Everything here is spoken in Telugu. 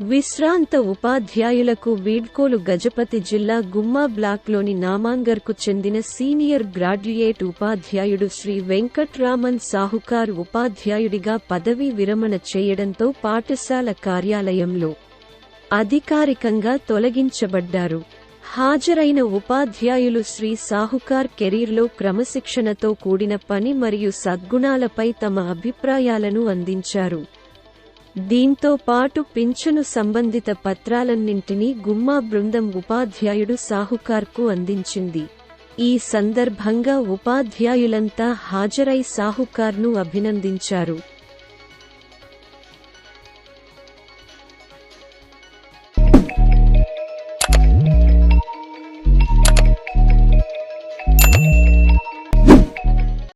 విశ్రాంత ఉపాధ్యాయులకు వీడ్కోలు గజపతి జిల్లా గుమ్మా బ్లాక్లోని నామాంగర్కు చెందిన సీనియర్ గ్రాడ్యుయేట్ ఉపాధ్యాయుడు శ్రీ వెంకట్రామన్ సాహుకార్ ఉపాధ్యాయుడిగా పదవీ విరమణ చేయడంతో పాఠశాల కార్యాలయంలో అధికారికంగా తొలగించబడ్డారు. హాజరైన ఉపాధ్యాయులు శ్రీ సాహుకార్ కెరీర్లో క్రమశిక్షణతో కూడిన పని మరియు సద్గుణాలపై తమ అభిప్రాయాలను అందించారు. దీంతో పాటు పింఛను సంబంధిత పత్రాలన్నింటినీ గుమ్మా బృందం ఉపాధ్యాయుడు సాహుకార్కు అందించింది. ఈ సందర్భంగా ఉపాధ్యాయులంతా హాజరై సాహుకార్ను అభినందించారు.